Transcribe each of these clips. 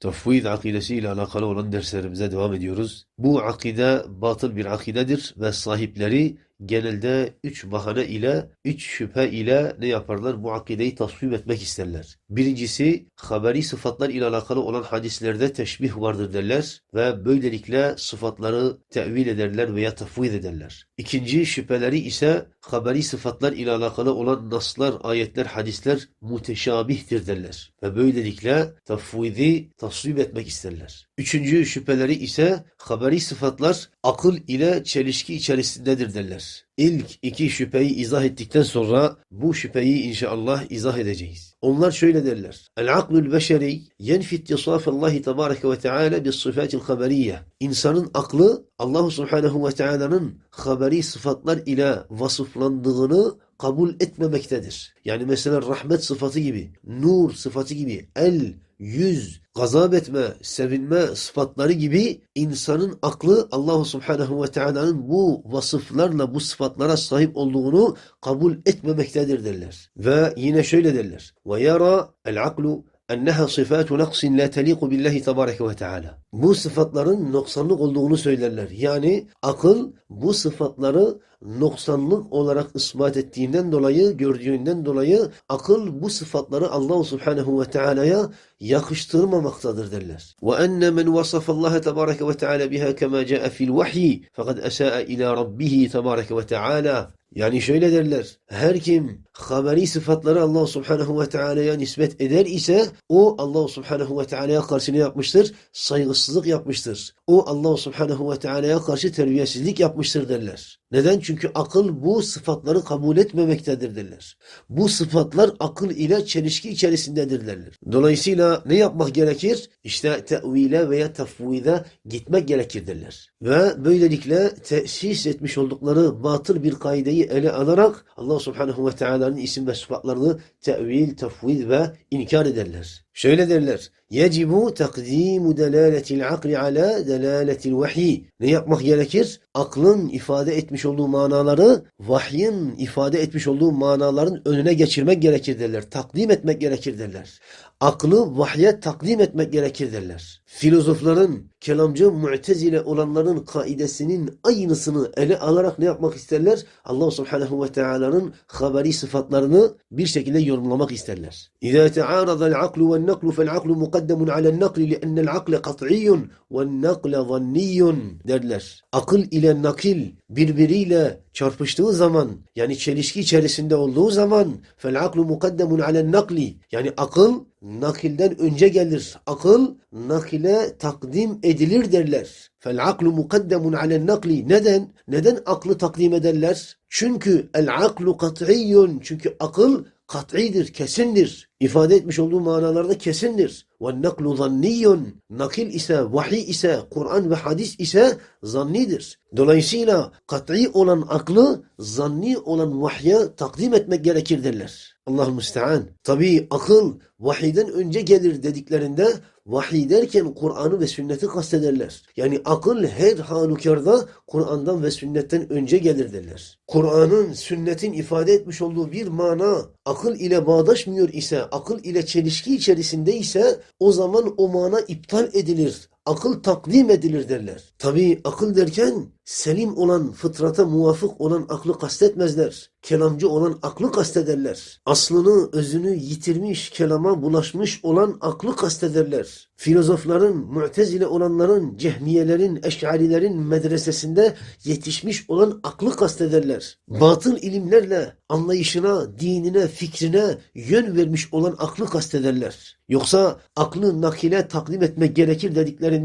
Tafvid akidesiyle alakalı olan derslerimize devam ediyoruz. Bu akide batıl bir akidedir ve sahipleri genelde üç bahane ile, üç şüphe ile ne yaparlar? Bu akideyi tasvip etmek isterler. Birincisi, haberi sıfatlar ile alakalı olan hadislerde teşbih vardır derler ve böylelikle sıfatları tevil ederler veya tafvid ederler. İkinci şüpheleri ise haberi sıfatlar ile alakalı olan naslar, ayetler, hadisler muteşabihtir derler ve böylelikle tafvidi tasvip etmek isterler. Üçüncü şüpheleri ise haberi sıfatlar akıl ile çelişki içerisindedir derler. İlk iki şüpheyi izah ettikten sonra bu şüpheyi inşallah izah edeceğiz. Onlar şöyle derler. El-aklul beşeri yenfi ittisafallahi tebareke ve teala bis sıfatil haberiyye. İnsanın aklı Allah subhanehu ve teala'nın haberi sıfatlar ile vasıflandığını kabul etmemektedir. Yani mesela rahmet sıfatı gibi, nur sıfatı gibi, el, yüz, gazap etme, sevinme sıfatları gibi insanın aklı Allah Subhanahu ve Teala'nın bu vasıflarla bu sıfatlara sahip olduğunu kabul etmemektedir derler. Ve yine şöyle derler. Ve yara el aklu enneha sıfatu naqsin la teliqu billahi tebareke ve teala. Bu sıfatların noksanlık olduğunu söylerler. Yani akıl bu sıfatları noksanlık olarak ispat ettiğinden dolayı, gördüğünden dolayı akıl bu sıfatları Allah Subhanahu ve Teala'ya yakıştırmamaktadır derler. Ve enne men vasafa Allah tebareke ve teala biha kema caa fil vahyi fakat esaa ila rabbih tebareke ve teala. Yani şöyle derler. Her kim haberi sıfatları Allah Subhanahu ve Teala'ya nispet eder ise o Allah Subhanahu ve Teala'ya karşı ne yapmıştır? Saygısızlık yapmıştır. O Allah Subhanahu ve Teala'ya karşı terbiyesizlik yapmıştır derler. Neden? Çünkü akıl bu sıfatları kabul etmemektedir derler. Bu sıfatlar akıl ile çelişki içerisindedir derler. Dolayısıyla ne yapmak gerekir? İşte tevile veya tefvide gitmek gerekir derler. Ve böylelikle tesis etmiş oldukları batıl bir kaideyi ele alarak Allah Subhanahu ve Teala'nın isim ve sıfatlarını tevil, tefvid ve inkar ederler. Şöyle derler. Yecibu takdimu delaletil akli ala delaletil vahiy. Ne yapmak gerekir? Aklın ifade etmiş olduğu manaları vahyin ifade etmiş olduğu manaların önüne geçirmek gerekir derler. Takdim etmek gerekir derler. Aklı vahye takdim etmek gerekir derler. Filozofların, kelamcı, mu'tezile olanların kaidesinin aynısını ele alarak ne yapmak isterler? Allah subhanehu ve teala'nın haberi sıfatlarını bir şekilde yorumlamak isterler. İzâ te'ârada'l aklu vel naklu fel aklu mukaddemun ale'n nakli li'ennel akle kat'iyyun vel nakle zanniyyun derler. Akıl ile nakil birbiriyle çarpıştığı zaman yani çelişki içerisinde olduğu zaman fel aklu mukaddemun ale'n nakli yani akıl nakilden önce gelir. Akıl nakile takdim edilir derler. Fel aklu mukaddemun ale'n nakli. Neden? Neden aklı takdim ederler? Çünkü el aklu kat'iyyun. Çünkü akıl kat'idir, kesindir. İfade etmiş olduğu manalarda kesindir. Ve naklu zanniyyun. Nakil ise, vahiy ise, Kur'an ve hadis ise zannidir. Dolayısıyla kat'i olan aklı zanni olan vahye takdim etmek gerekir derler. Allah'ın müstean. Tabi akıl vahiyden önce gelir dediklerinde vahiy derken Kur'an'ı ve sünneti kastederler. Yani akıl her halükarda Kur'an'dan ve sünnetten önce gelir derler. Kur'an'ın, sünnetin ifade etmiş olduğu bir mana akıl ile bağdaşmıyor ise, akıl ile çelişki içerisinde ise o zaman o mana iptal edilir. Akıl takdim edilir derler. Tabi akıl derken selim olan, fıtrata muvafık olan aklı kastetmezler. Kelamcı olan aklı kastederler. Aslını, özünü yitirmiş, kelama bulaşmış olan aklı kastederler. Filozofların, mu'tezile olanların, cehmiyelerin, eş'arilerin medresesinde yetişmiş olan aklı kastederler. Batıl ilimlerle anlayışına, dinine, fikrine yön vermiş olan aklı kastederler. Yoksa aklı nakile takdim etmek gerekir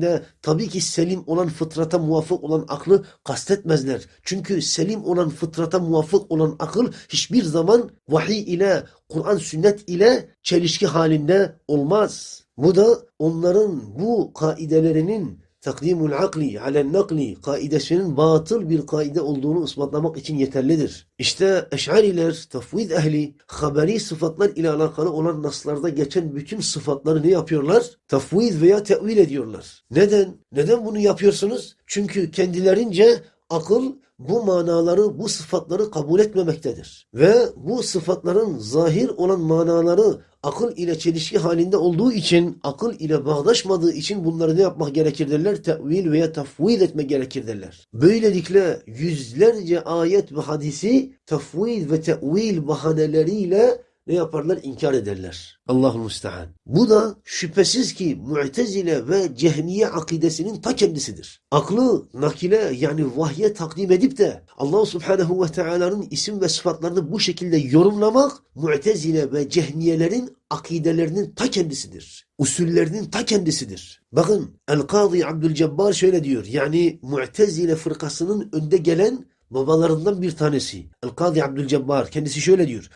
dediklerinde tabii ki selim olan fıtrata muvafık olan aklı kastetmezler. Çünkü selim olan fıtrata muvafık olan akıl hiçbir zaman vahiy ile Kur'an sünnet ile çelişki halinde olmaz. Bu da onların bu kaidelerinin takdimul akli alen nakli kaidesinin batıl bir kaide olduğunu ispatlamak için yeterlidir. İşte eş'ariler, tafvid ehli, haberi sıfatlar ile alakalı olan naslarda geçen bütün sıfatları ne yapıyorlar? Tafvid veya tevil ediyorlar. Neden? Neden bunu yapıyorsunuz? Çünkü kendilerince akıl bu manaları, bu sıfatları kabul etmemektedir. Ve bu sıfatların zahir olan manaları akıl ile çelişki halinde olduğu için, akıl ile bağdaşmadığı için bunları ne yapmak gerekir derler? Tevil veya tafvid etmek gerekir derler. Böylelikle yüzlerce ayet ve hadisi tafvid ve tevil bahaneleriyle ne yaparlar? İnkar ederler. Allahu müstehan. Bu da şüphesiz ki Mu'tezile ve Cehmiye akidesinin ta kendisidir. Aklı nakile yani vahye takdim edip de Allah Subhanahu ve Teala'nın isim ve sıfatlarını bu şekilde yorumlamak Mu'tezile ve Cehmiyelerin akidelerinin ta kendisidir. Usullerinin ta kendisidir. Bakın El-Kadı Abdülcebbar şöyle diyor. Yani Mu'tezile fırkasının önde gelen babalarından bir tanesi. El-Kadı Abdülcebbar kendisi şöyle diyor.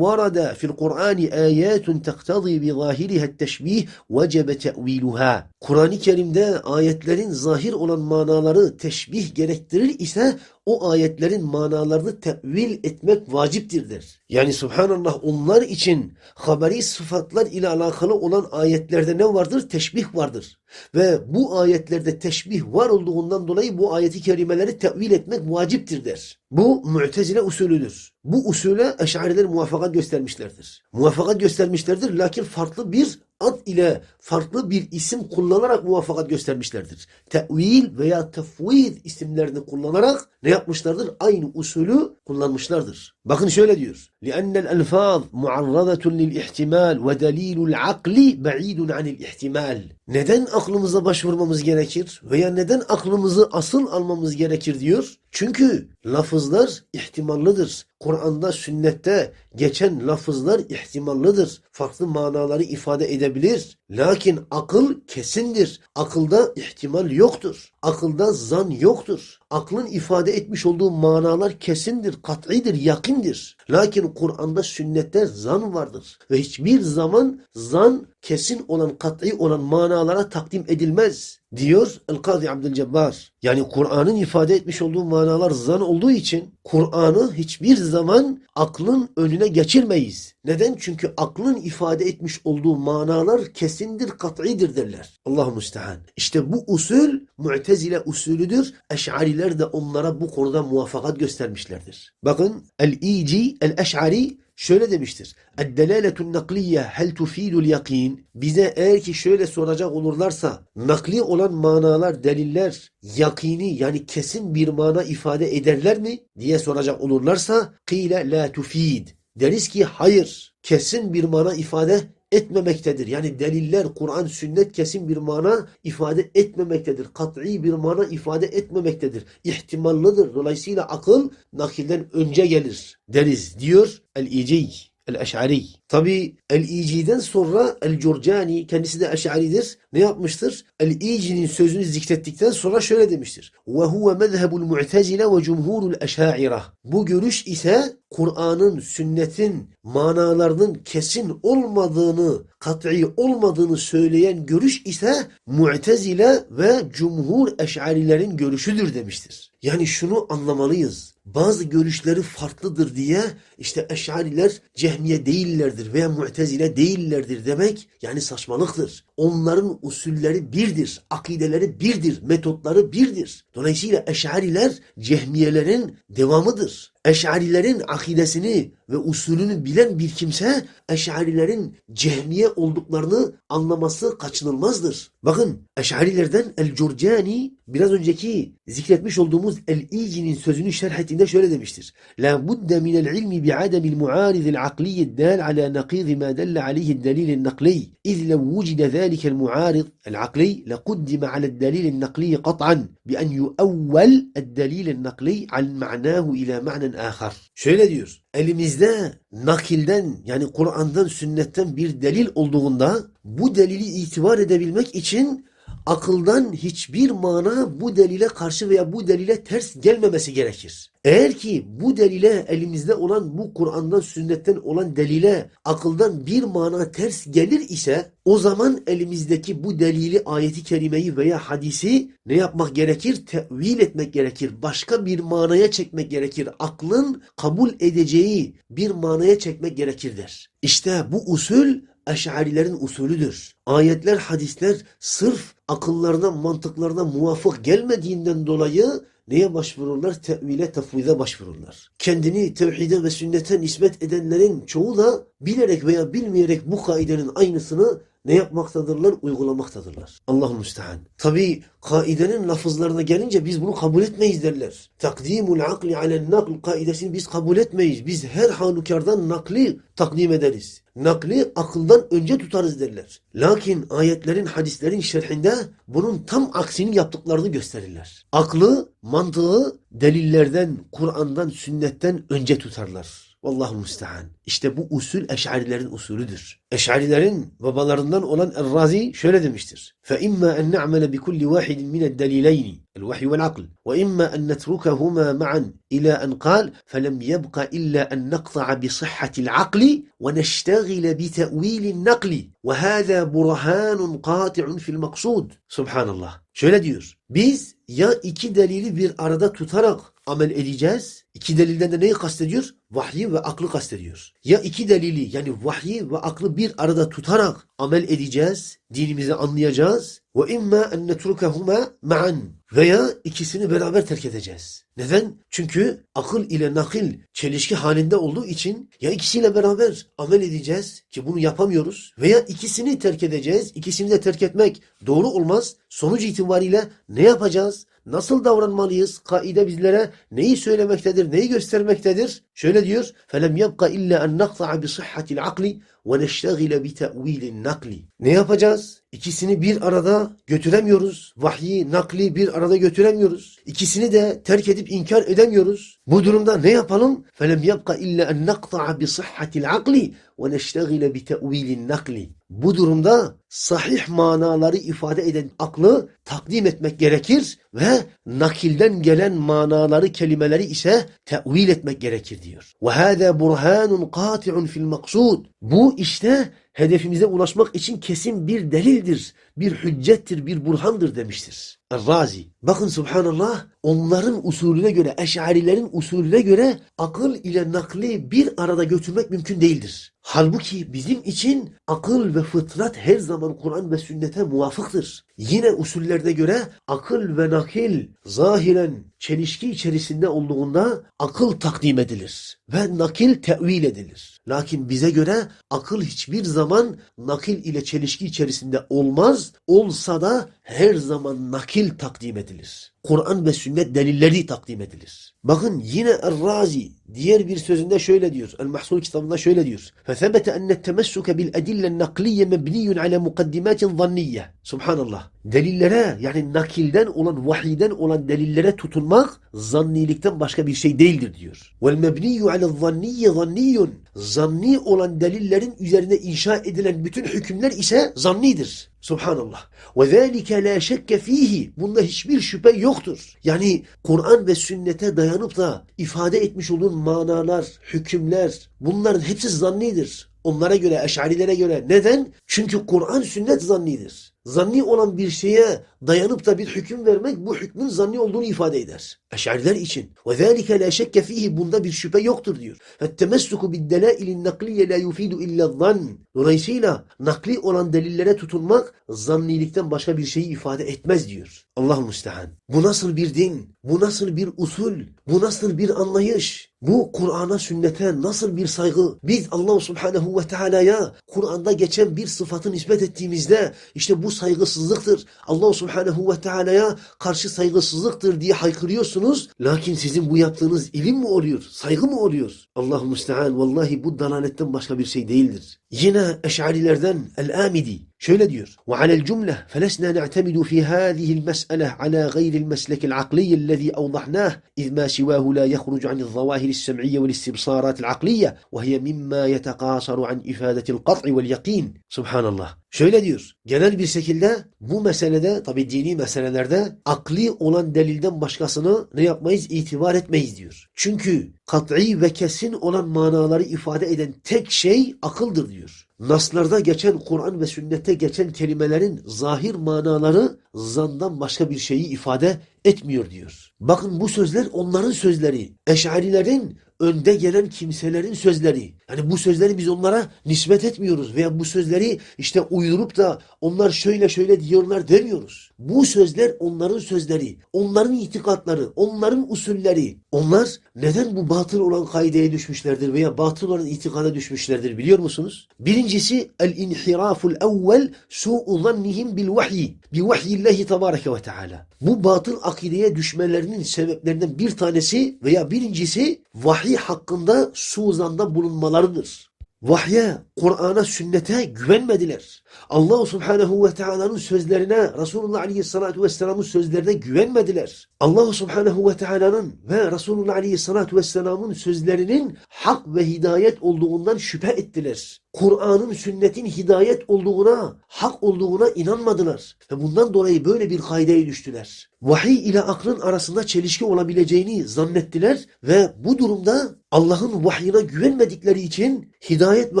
Varada fil Kur'an ayatun teqtadî bi zâhiriha teşbih vecebe te'viluha. Kur'an-ı Kerim'de ayetlerin zahir olan manaları teşbih gerektirir ise o ayetlerin manalarını tevil etmek vaciptir der. Yani subhanallah onlar için haberi sıfatlar ile alakalı olan ayetlerde ne vardır? Teşbih vardır. Ve bu ayetlerde teşbih var olduğundan dolayı bu ayeti kerimeleri tevil etmek vaciptir der. Bu Mu'tezile usulüdür. Bu usule Eş'ariler muvaffakat göstermişlerdir. Muvaffakat göstermişlerdir lakin farklı bir ad ile farklı bir isim kullanarak muvaffakat göstermişlerdir. Tevil veya tefvid isimlerini kullanarak ne yapmışlardır? Aynı usulü kullanmışlardır. Bakın şöyle diyor. لِأَنَّ الْأَلْفَاظ مُعَرَّضَةٌ لِلْاِحْتِمَالِ وَدَلِيلُ الْعَقْلِ بَعِيدٌ عَنِ الْاِحْتِمَالِ Neden aklımıza başvurmamız gerekir? Veya neden aklımızı asıl almamız gerekir diyor? Çünkü lafızlar ihtimallıdır. Kur'an'da, sünnette geçen lafızlar ihtimallıdır. Farklı manaları ifade edebilir. Lakin akıl kesindir. Akılda ihtimal yoktur. Akılda zan yoktur. Aklın ifade etmiş olduğu manalar kesindir, kat'idir, yakindir. Lakin Kur'an'da, sünnette zan vardır. Ve hiçbir zaman zan kesin olan, kat'i olan manalara takdim edilmez diyor El-Kazi Abdülcebbar. Yani Kur'an'ın ifade etmiş olduğu manalar zan olduğu için Kur'an'ı hiçbir zaman aklın önüne geçirmeyiz. Neden? Çünkü aklın ifade etmiş olduğu manalar kesindir, kat'idir derler. Allahu müstehan. İşte bu usul Mu'tezile usulüdür. Eş'ariler de onlara bu konuda muvaffakat göstermişlerdir. Bakın El-İci, El-Eş'ari Şöyle demiştir. Eddelâletun nakliye hel tufidul yakin. Bize eğer ki şöyle soracak olurlarsa nakli olan manalar, deliller yakini yani kesin bir mana ifade ederler mi diye soracak olurlarsa kıyle la tufid. Deriz ki hayır kesin bir mana ifade etmemektedir. Yani deliller, Kur'an, sünnet kesin bir mana ifade etmemektedir. Kat'i bir mana ifade etmemektedir. İhtimallıdır. Dolayısıyla akıl nakilden önce gelir deriz diyor El-İci. El-Eş'ari. Tabi El-İci'den sonra El-Curcani kendisi de Eş'aridir. Ne yapmıştır? El-İci'nin sözünü zikrettikten sonra şöyle demiştir. وَهُوَ مَذْهَبُ الْمُعْتَزِلَ وَجُمْهُورُ الْاَشَاعِرَةِ Bu görüş ise Kur'an'ın, sünnetin manalarının kesin olmadığını, kat'i olmadığını söyleyen görüş ise Mu'tezile ve Cumhur Eş'arilerin görüşüdür demiştir. Yani şunu anlamalıyız. Bazı görüşleri farklıdır diye işte Eş'ariler cehmiye değillerdir veya Mu'tezile değillerdir demek yani saçmalıktır. Onların usulleri birdir, akideleri birdir, metotları birdir. Dolayısıyla Eş'ariler cehmiyelerin devamıdır. Eş'arilerin akidesini ve usulünü bilen bir kimse Eş'arilerin cehmiye olduklarını anlaması kaçınılmazdır. Bakın Eş'arilerden El-Curcani biraz önceki zikretmiş olduğumuz El-İci'nin sözünü şerh ettiğinde şöyle demiştir. La budde minel ilmi bi'ademil muaridil akliyid dal ala nakid ma dalla aleyhi delilin nakli. İz lev vucide muarid el-akli lekuddime alel delilin nakli kat'an bi en yuevvel el-delilin nakli al ma'nahu ila ma'nen ahar. Şöyle diyor. Elimizde nakilden yani Kur'an'dan sünnetten bir delil olduğunda bu delili itibar edebilmek için akıldan hiçbir mana bu delile karşı veya bu delile ters gelmemesi gerekir. Eğer ki bu delile elimizde olan bu Kur'an'dan sünnetten olan delile akıldan bir mana ters gelir ise o zaman elimizdeki bu delili ayeti kerimeyi veya hadisi ne yapmak gerekir? Tevil etmek gerekir. Başka bir manaya çekmek gerekir. Aklın kabul edeceği bir manaya çekmek gerekir der. İşte bu usul Eş'arilerin usulüdür. Ayetler, hadisler sırf akıllarına, mantıklarına muvafık gelmediğinden dolayı neye başvururlar? Tevile, tefvide başvururlar. Kendini tevhide ve sünnete nispet edenlerin çoğu da bilerek veya bilmeyerek bu kaidenin aynısını ne yapmaktadırlar? Uygulamaktadırlar. Allahu müstehan. Tabi kaidenin lafızlarına gelince biz bunu kabul etmeyiz derler. Takdimul akli alen nakl kaidesini biz kabul etmeyiz. Biz her halükardan nakli takdim ederiz. Nakli akıldan önce tutarız derler. Lakin ayetlerin, hadislerin şerhinde bunun tam aksini yaptıklarını gösterirler. Aklı, mantığı delillerden, Kur'an'dan, sünnetten önce tutarlar. Vallahu müstehan. İşte bu usul eşarilerin usulüdür. Eşarilerin babalarından olan Er-Razi şöyle demiştir. فَإِمَّا أَنْ نَعْمَلَ بِكُلِّ وَاحِدٍ مِنَ الدَّلِيلَيْنِ الوحي والعقل وإما أن نتركهما معا إلى أن قال فلم يبق إلا أن نقطع بصحة العقل ونشتغل بتأويل النقل وهذا برهان قاطع في المقصود سبحان الله Şöyle diyor. Biz ya iki delili bir arada tutarak amel edeceğiz. İki delilden de neyi kastediyor? Vahyi ve aklı kastediyor. Ya iki delili yani vahyi ve aklı bir arada tutarak amel edeceğiz. Dinimizi anlayacağız. Ve imma en netrukehuma ma'an. Veya ikisini beraber terk edeceğiz. Neden? Çünkü akıl ile nakil çelişki halinde olduğu için ya ikisiyle beraber amel edeceğiz ki bunu yapamıyoruz veya ikisini terk edeceğiz. İkisini de terk etmek doğru olmaz. Sonuç itibariyle ne yapacağız? Nasıl davranmalıyız? Kaide bizlere neyi söylemektedir, neyi göstermektedir? Şöyle diyor: "Felem yabqa illa en naqta'a bi sihhatil akli ve neştegile bi nakli. Ne yapacağız? İkisini bir arada götüremiyoruz. Vahyi, nakli bir arada götüremiyoruz. İkisini de terk edip inkar edemiyoruz. Bu durumda ne yapalım? Felem yabqa illa en naqta'a bi sihhatil akli ve neştegile bi nakli. Bu durumda sahih manaları ifade eden aklı takdim etmek gerekir ve nakilden gelen manaları, kelimeleri ise tevil etmek gerekir diyor. Ve hâzâ burhânun kâti'un fil maksud. Bu işte hedefimize ulaşmak için kesin bir delildir, bir hüccettir, bir burhandır demiştir. Razi. Bakın subhanallah onların usulüne göre, eşarilerin usulüne göre akıl ile nakli bir arada götürmek mümkün değildir. Halbuki bizim için akıl ve fıtrat her zaman Kur'an ve sünnete muvafıktır. Yine usullerde göre akıl ve nakil zahiren çelişki içerisinde olduğunda akıl takdim edilir ve nakil tevil edilir. Lakin bize göre akıl hiçbir zaman nakil ile çelişki içerisinde olmaz. Olsa da her zaman nakil takdim edilir. Kur'an ve sünnet delilleri takdim edilir. Bakın yine Er-Razi diğer bir sözünde şöyle diyor. El-Mahsul kitabında şöyle diyor. فَثَبَتَ أَنَّ التَّمَسُّكَ بِالْأَدِلَّ النَّقْلِيَّ مَبْنِيٌّ عَلَى مُقَدِّمَاتٍ ظَنِّيَّةٍ Subhanallah. Delillere yani nakilden olan, vahiden olan delillere tutunmak zannilikten başka bir şey değildir diyor. وَالْمَبْنِيُّ عَلَى الظَّنِّيَّ ظَنِّيٌّ Zanni olan delillerin üzerine inşa edilen bütün hükümler ise zannidir. Subhanallah. Ve zâlike lâ şekke fîhî. Bunda hiçbir şüphe yoktur. Yani Kur'an ve sünnete dayanıp da ifade etmiş olduğun manalar, hükümler bunların hepsi zannidir. Onlara göre, eşarilere göre. Neden? Çünkü Kur'an sünnet zannidir. Zanni olan bir şeye dayanıp da bir hüküm vermek bu hükmün zanni olduğunu ifade eder. Eşariler için. وَذَٰلِكَ لَا شَكَّ ف۪يهِ Bunda bir şüphe yoktur diyor. فَالتَّمَسُّكُ بِالدَّلَائِلِ النَّقْلِيَ لَا يُفِيدُ اِلَّا الظَّنِّ Dolayısıyla nakli olan delillere tutunmak zannilikten başka bir şeyi ifade etmez diyor. Allah müstehan. Bu nasıl bir din? Bu nasıl bir usul? Bu nasıl bir anlayış? Bu Kur'an'a, sünnete nasıl bir saygı? Biz Allah Subhanahu ve Teala'ya Kur'an'da geçen bir sıfatı nispet ettiğimizde işte bu saygısızlıktır. Allah Subhanahu ve Teala'ya karşı saygısızlıktır diye haykırıyorsunuz. Lakin sizin bu yaptığınız ilim mi oluyor? Saygı mı oluyor? Allah müstehan vallahi bu dalaletten başka bir şey değildir. Yine eşarilerden El-Amidi şöyle diyor. وعلى الجملة فلسنا نعتمد في هذه المسألة على غير المسلك العقلي الذي أوضحناه إذ ما سواه لا يخرج عن الظواهر السمعية والاستبصارات العقلية وهي مما يتقاصر عن إفادة القطع واليقين سبحان الله Şöyle diyor. Genel bir şekilde bu meselede tabi dini meselelerde akli olan delilden başkasını ne yapmayız? itibar etmeyiz diyor. Çünkü kat'i ve kesin olan manaları ifade eden tek şey akıldır diyor. Naslarda geçen Kur'an ve sünnette geçen kelimelerin zahir manaları zandan başka bir şeyi ifade etmiyor diyor. Bakın bu sözler onların sözleri. Eşarilerin önde gelen kimselerin sözleri. Yani bu sözleri biz onlara nispet etmiyoruz veya bu sözleri işte uydurup da onlar şöyle şöyle diyorlar demiyoruz. Bu sözler onların sözleri, onların itikatları, onların usulleri. Onlar neden bu batıl olan kaideye düşmüşlerdir veya batıl olan itikada düşmüşlerdir biliyor musunuz? Birincisi el-inhiraful evvel su'u zannihim bil vahyi. Bi vahyillahi tebareke ve teala. Bu batıl akideye düşmelerinin sebeplerinden bir tanesi veya birincisi vahiy hakkında suuzanda bulunmalarıdır. Vahye, Kur'an'a, sünnete güvenmediler. Allah subhanehu ve teala'nın sözlerine, Resulullah aleyhissalatu vesselamın sözlerine güvenmediler. Allah subhanehu ve teala'nın ve Resulullah aleyhissalatu vesselamın sözlerinin hak ve hidayet olduğundan şüphe ettiler. Kur'an'ın, sünnetin hidayet olduğuna, hak olduğuna inanmadılar. Ve bundan dolayı böyle bir kaideye düştüler. Vahiy ile aklın arasında çelişki olabileceğini zannettiler ve bu durumda Allah'ın vahyine güvenmedikleri için, hidayet ve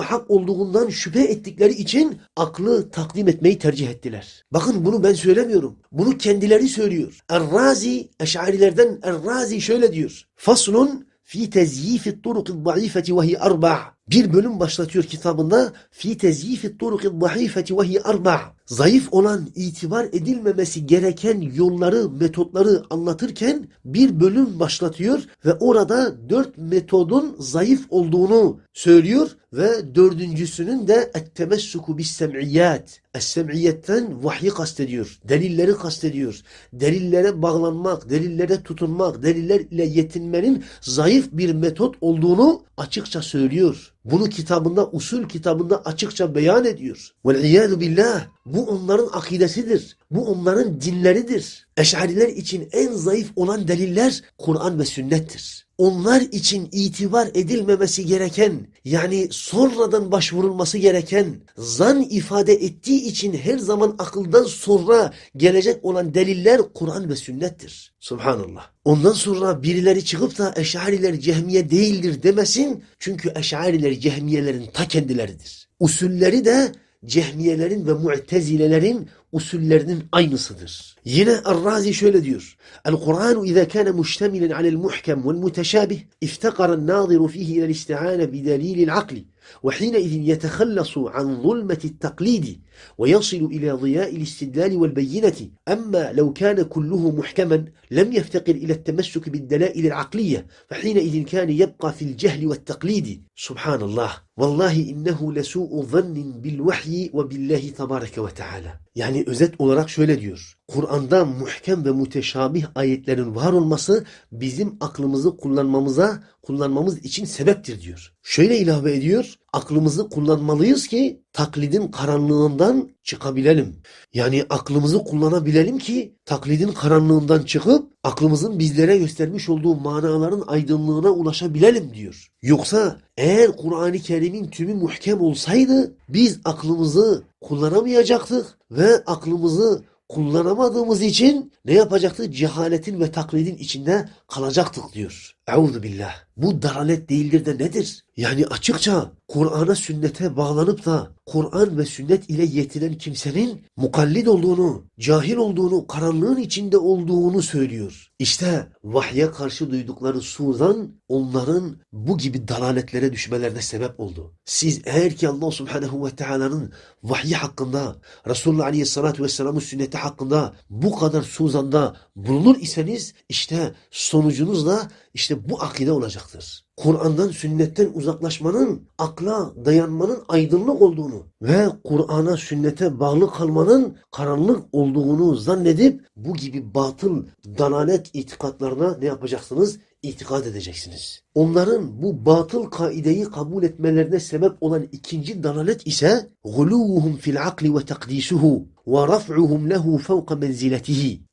hak olduğundan şüphe ettikleri için aklı takdim etmeyi tercih ettiler. Bakın bunu ben söylemiyorum. Bunu kendileri söylüyor. Er-Razi, Eş'arilerden Er-Razi şöyle diyor. Faslun fi tezyifi turuqi zayıfeti ve hi arba' bir bölüm başlatıyor kitabında fi tezyifi turuqi zayıfeti ve hi arba' zayıf olan itibar edilmemesi gereken yolları, metotları anlatırken bir bölüm başlatıyor ve orada dört metodun zayıf olduğunu söylüyor ve dördüncüsünün de ettemessuku bis sem'iyyat. Es-sem'iyetten vahyi kastediyor. Delilleri kastediyor. Delillere bağlanmak, delillere tutunmak, delillerle yetinmenin zayıf bir metot olduğunu açıkça söylüyor. Bunu kitabında, usul kitabında açıkça beyan ediyor. Vel billah. Bu onların akidesidir. Bu onların dinleridir. Eş'ariler için en zayıf olan deliller Kur'an ve sünnettir. Onlar için itibar edilmemesi gereken yani sonradan başvurulması gereken zan ifade ettiği için her zaman akıldan sonra gelecek olan deliller Kur'an ve sünnettir. Subhanallah. Ondan sonra birileri çıkıp da eşariler cehmiye değildir demesin. Çünkü eşariler cehmiyelerin ta kendileridir. Usulleri de cehmiyelerin ve mu'tezilelerin usullerinin aynısıdır. Yine Arrazi şöyle diyor. El-Kur'an izâ kâne müştemilen alel muhkem vel muteşâbih iftekaren nâziru fihi ilel isti'âne bidelilil akli ve hîne izin yetehallasu an zulmeti taklidi ويصل إلى ضياء الاستدلال والبينة أما لو كان كله محكما لم يفتقر إلى التمسك بالدلائل العقلية فحينئذ كان يبقى في الجهل والتقليد سبحان الله والله إنه لسوء ظن بالوحي وبالله تبارك وتعالى Yani özet olarak şöyle diyor. Kur'an'da muhkem ve müteşabih ayetlerin var olması bizim aklımızı kullanmamıza, kullanmamız için sebeptir diyor. Şöyle ilave ediyor. Aklımızı kullanmalıyız ki taklidin karanlığından çıkabilelim. Yani aklımızı kullanabilelim ki taklidin karanlığından çıkıp aklımızın bizlere göstermiş olduğu manaların aydınlığına ulaşabilelim diyor. Yoksa eğer Kur'an-ı Kerim'in tümü muhkem olsaydı biz aklımızı kullanamayacaktık ve aklımızı kullanamadığımız için ne yapacaktık? Cehaletin ve taklidin içinde kalacaktık diyor. Euzu billah. Bu dalalet değildir de nedir? Yani açıkça Kur'an'a sünnete bağlanıp da Kur'an ve sünnet ile yetinen kimsenin mukallid olduğunu, cahil olduğunu, karanlığın içinde olduğunu söylüyor. İşte vahye karşı duydukları suzan onların bu gibi dalaletlere düşmelerine sebep oldu. Siz eğer ki Allah subhanehu ve teala'nın vahyi hakkında, Resulullah aleyhissalatu vesselamın sünneti hakkında bu kadar suzanda bulunur iseniz işte sonucunuz da işte işte bu akide olacaktır. Kur'an'dan sünnetten uzaklaşmanın akla dayanmanın aydınlık olduğunu ve Kur'an'a sünnete bağlı kalmanın karanlık olduğunu zannedip bu gibi batıl dalalet itikatlarına ne yapacaksınız? itikad edeceksiniz. Onların bu batıl kaideyi kabul etmelerine sebep olan ikinci dalalet ise guluhum fil akli ve takdisuhu ve raf'uhum lehu.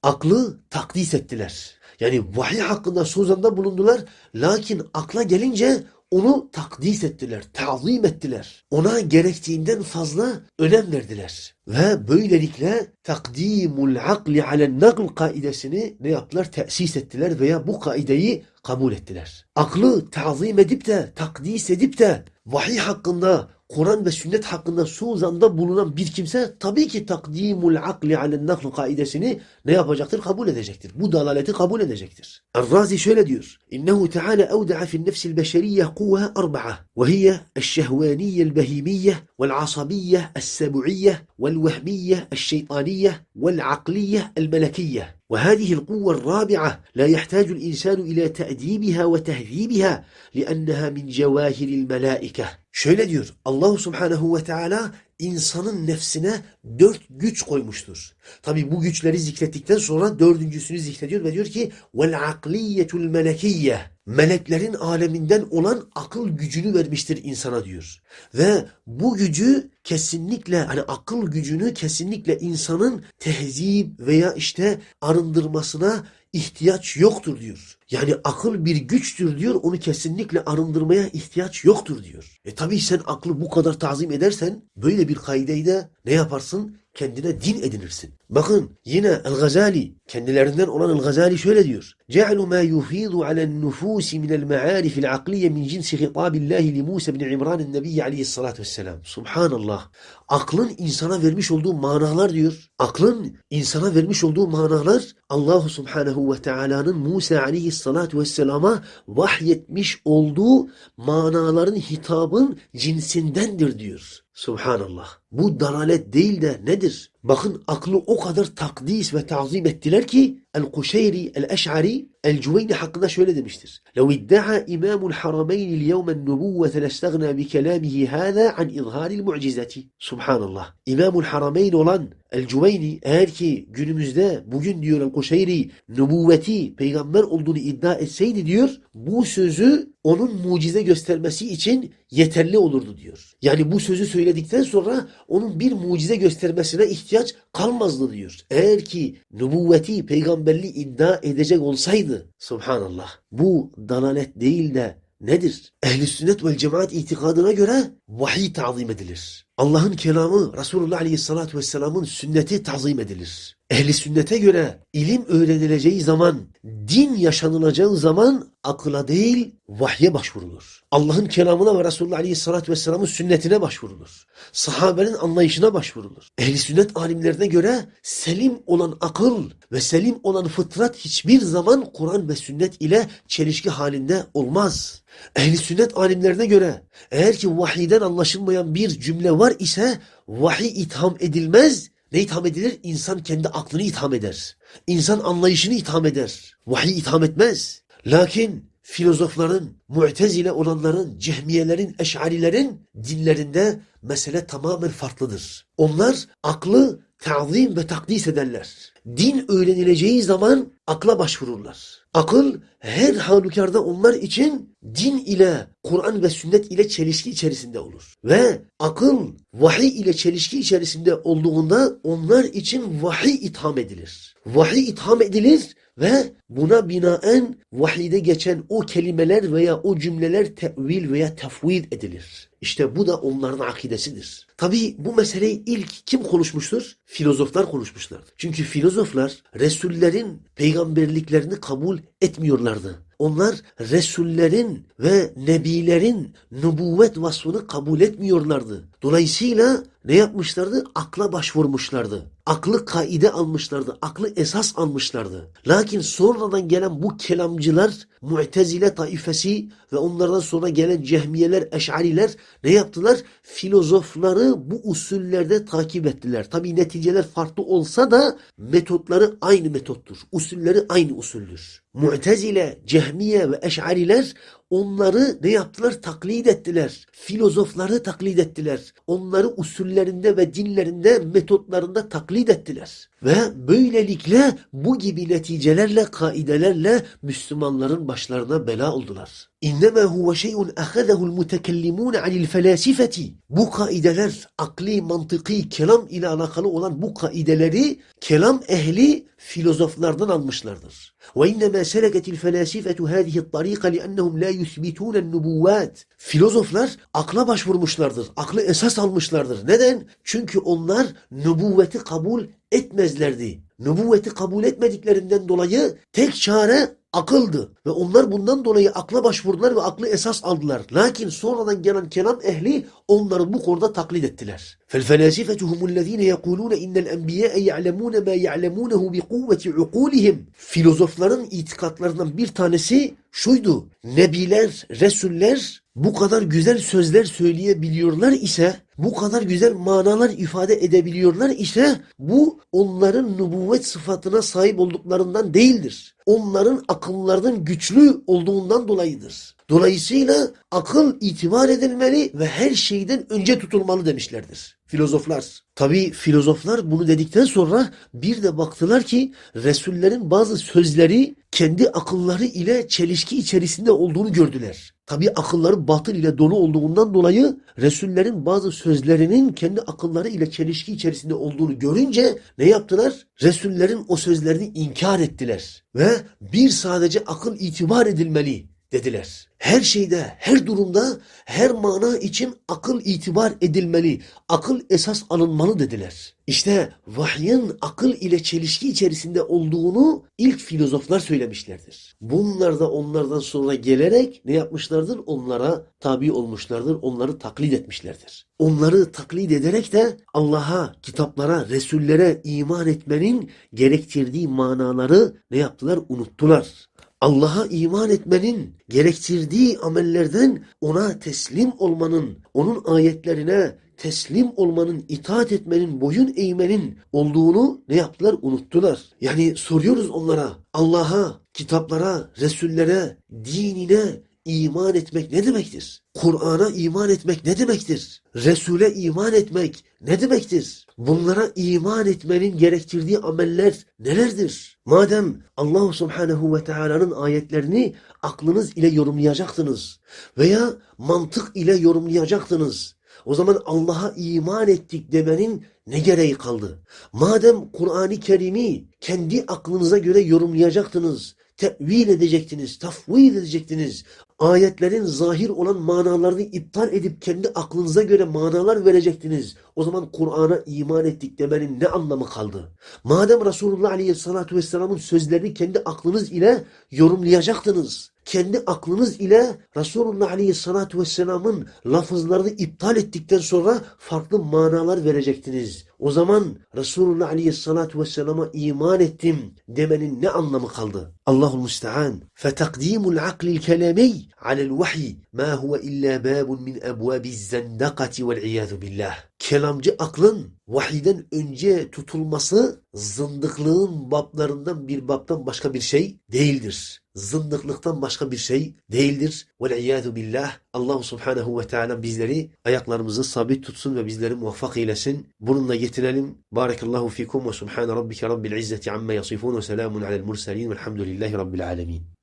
Aklı takdis ettiler yani vahiy hakkında suzanda bulundular. Lakin akla gelince onu takdis ettiler, tazim ettiler. Ona gerektiğinden fazla önem verdiler. Ve böylelikle takdimul akli alen nakl kaidesini ne yaptılar? Tesis ettiler veya bu kaideyi kabul ettiler. Aklı tazim edip de, takdis edip de vahiy hakkında, Kur'an ve sünnet hakkında suuzanda bulunan bir kimse tabii ki takdimul akli alen nakl kaidesini ne yapacaktır? Kabul edecektir. Bu dalaleti kabul edecektir. El-Razi şöyle diyor. İnnehu Teala evda'a fin nefsil beşeriyye kuvve arba'a ve hiye eşşehvaniyye el-behimiyye vel-asabiyye es-sebu'iyye vel-vehmiyye eş-şeytaniyye vel-akliyye el-melekiyye وهذه القوة الرابعة لا يحتاج الإنسان إلى تأديبها وتهذيبها لأنها من جواهر الملائكة Şöyle diyor Allahu Subhanahu ve Teala insanın nefsine dört güç koymuştur. Tabi bu güçleri zikrettikten sonra dördüncüsünü zikrediyor ve diyor ki vel akliyetul melekiyye meleklerin aleminden olan akıl gücünü vermiştir insana diyor. Ve bu gücü kesinlikle hani akıl gücünü kesinlikle insanın tehzip veya işte arındırmasına ihtiyaç yoktur diyor. Yani akıl bir güçtür diyor. Onu kesinlikle arındırmaya ihtiyaç yoktur diyor. E tabii sen aklı bu kadar tazim edersen böyle bir kaideyi de ne yaparsın? Kendine din edinirsin. Bakın yine El-Gazali kendilerinden olan El-Gazali şöyle diyor. Ce'lu ma yufidu alen nufusi minel ma'arifil akliye min cinsi hitabillahi li Musa bin İmran'ın Nebi aleyhissalatu vesselam. Subhanallah. Aklın insana vermiş olduğu manalar diyor. Aklın insana vermiş olduğu manalar Allahu Subhanahu ve Teala'nın Musa aleyhissalatu vesselama vahyetmiş olduğu manaların hitabın cinsindendir diyor. Subhanallah. Bu dalalet değil de nedir? Bakın aklı o kadar takdis ve tazim ettiler ki El-Kuşeyri, El-Eş'ari, El-Cüveyni hakkında şöyle demiştir. لو ادعى إمام الحرمين اليوم النبوة لاستغنى بكلامه هذا عن إظهار المعجزة. Subhanallah. İmamul Harameyn olan El-Cüveyni eğer ki günümüzde bugün diyor El-Kuşeyri nübüvveti peygamber olduğunu iddia etseydi diyor bu sözü onun mucize göstermesi için yeterli olurdu diyor. Yani bu sözü söyledikten sonra onun bir mucize göstermesine ihtiyaç kalmazdı diyor. Eğer ki nübüvveti peygamberliği iddia edecek olsaydı subhanallah bu dalalet değil de nedir? Ehl-i sünnet vel cemaat itikadına göre vahiy tazim edilir. Allah'ın kelamı Resulullah Aleyhisselatü Vesselam'ın sünneti tazim edilir. Ehli sünnete göre ilim öğrenileceği zaman, din yaşanılacağı zaman akıla değil vahye başvurulur. Allah'ın kelamına ve Resulullah Aleyhisselatü Vesselam'ın sünnetine başvurulur. Sahabenin anlayışına başvurulur. Ehli sünnet alimlerine göre selim olan akıl ve selim olan fıtrat hiçbir zaman Kur'an ve sünnet ile çelişki halinde olmaz. Ehli sünnet alimlerine göre eğer ki vahiyden anlaşılmayan bir cümle var ise vahiy itham edilmez. Ne itham edilir? İnsan kendi aklını itham eder. İnsan anlayışını itham eder. Vahiy itham etmez. Lakin filozofların, mu'tezile olanların, cehmiyelerin, eşarilerin dinlerinde mesele tamamen farklıdır. Onlar aklı tazim ve takdis ederler. Din öğrenileceği zaman akla başvururlar. Akıl her halükarda onlar için din ile, Kur'an ve sünnet ile çelişki içerisinde olur. Ve akıl vahiy ile çelişki içerisinde olduğunda onlar için vahiy itham edilir. Vahiy itham edilir ve buna binaen vahide geçen o kelimeler veya o cümleler tevil veya tefvid edilir. İşte bu da onların akidesidir. Tabi bu meseleyi ilk kim konuşmuştur? Filozoflar konuşmuşlardır. Çünkü filozoflar Resullerin peygamberliklerini kabul etmiyorlardı. Onlar Resullerin ve Nebilerin nübüvvet vasfını kabul etmiyorlardı. Dolayısıyla ne yapmışlardı? Akla başvurmuşlardı. Aklı kaide almışlardı. Aklı esas almışlardı. Lakin sonradan gelen bu kelamcılar, mu'tezile taifesi ve onlardan sonra gelen cehmiyeler, eşariler ne yaptılar? Filozofları bu usullerde takip ettiler. Tabi neticeler farklı olsa da metotları aynı metottur. Usulleri aynı usuldür. Mu'tezile, cehmiye ve eşariler onları ne yaptılar? Taklit ettiler. Filozofları taklit ettiler. Onları usullerinde ve dinlerinde, metotlarında taklit ettiler. Ve böylelikle bu gibi neticelerle, kaidelerle Müslümanların başlarına bela oldular. İnnemâ huve şey'un ahadehu'l mutekellimûne anil felâsifeti. Bu kaideler, akli, mantıki, kelam ile alakalı olan bu kaideleri kelam ehli filozoflardan almışlardır. وإنما سلكت الفلاسفة هذه الطريقة لأنهم لا يثبتون النبوات. Filozoflar akla başvurmuşlardır. Aklı esas almışlardır. Neden? Çünkü onlar nübüvveti kabul etmezlerdi. Nübüvveti kabul etmediklerinden dolayı tek çare akıldı. Ve onlar bundan dolayı akla başvurdular ve aklı esas aldılar. Lakin sonradan gelen kelam ehli onları bu konuda taklit ettiler. فَالْفَلَاسِفَةُ هُمُ الَّذ۪ينَ يَقُولُونَ اِنَّ الْاَنْبِيَاءَ يَعْلَمُونَ مَا يَعْلَمُونَهُ بِقُوَّةِ عُقُولِهِمْ Filozofların itikatlarından bir tanesi şuydu. Nebiler, Resuller bu kadar güzel sözler söyleyebiliyorlar ise, bu kadar güzel manalar ifade edebiliyorlar ise bu onların nübüvvet sıfatına sahip olduklarından değildir. Onların akıllarının güçlü olduğundan dolayıdır. Dolayısıyla akıl itibar edilmeli ve her şeyden önce tutulmalı demişlerdir filozoflar. Tabi filozoflar bunu dedikten sonra bir de baktılar ki Resullerin bazı sözleri kendi akılları ile çelişki içerisinde olduğunu gördüler. Tabi akılları batıl ile dolu olduğundan dolayı Resullerin bazı sözlerinin kendi akılları ile çelişki içerisinde olduğunu görünce ne yaptılar? Resullerin o sözlerini inkar ettiler. Ve bir sadece akıl itibar edilmeli dediler. Her şeyde, her durumda, her mana için akıl itibar edilmeli, akıl esas alınmalı dediler. İşte vahyin akıl ile çelişki içerisinde olduğunu ilk filozoflar söylemişlerdir. Bunlar da onlardan sonra gelerek ne yapmışlardır? Onlara tabi olmuşlardır, onları taklit etmişlerdir. Onları taklit ederek de Allah'a, kitaplara, Resullere iman etmenin gerektirdiği manaları ne yaptılar? Unuttular. Allah'a iman etmenin gerektirdiği amellerden ona teslim olmanın, onun ayetlerine teslim olmanın, itaat etmenin, boyun eğmenin olduğunu ne yaptılar? Unuttular. Yani soruyoruz onlara Allah'a, kitaplara, Resullere, dinine iman etmek ne demektir? Kur'an'a iman etmek ne demektir? Resul'e iman etmek ne demektir? Bunlara iman etmenin gerektirdiği ameller nelerdir? Madem Allah Subhanahu ve Taala'nın ayetlerini aklınız ile yorumlayacaktınız veya mantık ile yorumlayacaktınız. O zaman Allah'a iman ettik demenin ne gereği kaldı? Madem Kur'an-ı Kerim'i kendi aklınıza göre yorumlayacaktınız, tevil edecektiniz, tafvid edecektiniz, ayetlerin zahir olan manalarını iptal edip kendi aklınıza göre manalar verecektiniz. O zaman Kur'an'a iman ettik demenin ne anlamı kaldı? Madem Resulullah Aleyhisselatü Vesselam'ın sözlerini kendi aklınız ile yorumlayacaktınız, kendi aklınız ile Resulullah Aleyhisselatü Vesselam'ın lafızlarını iptal ettikten sonra farklı manalar verecektiniz. O zaman Resulullah Aleyhisselatü Vesselam'a iman ettim demenin ne anlamı kaldı? Allahul Müstehan. Fetakdimul aklil kelami vahiy ma huve illa babun min ebvabiz zendakati vel iyadu billah. Kelamcı aklın vahiden önce tutulması zındıklığın bablarından bir babdan başka bir şey değildir. Zındıklıktan başka bir şey değildir. Vel billah. Allah subhanehu ve teala bizleri ayaklarımızı sabit tutsun ve bizleri muvaffak eylesin. Bununla yetinelim. Barakallahu fikum ve subhane rabbike rabbil izzeti amma yasifun ve selamun alel murselin velhamdülillahi rabbil alemin.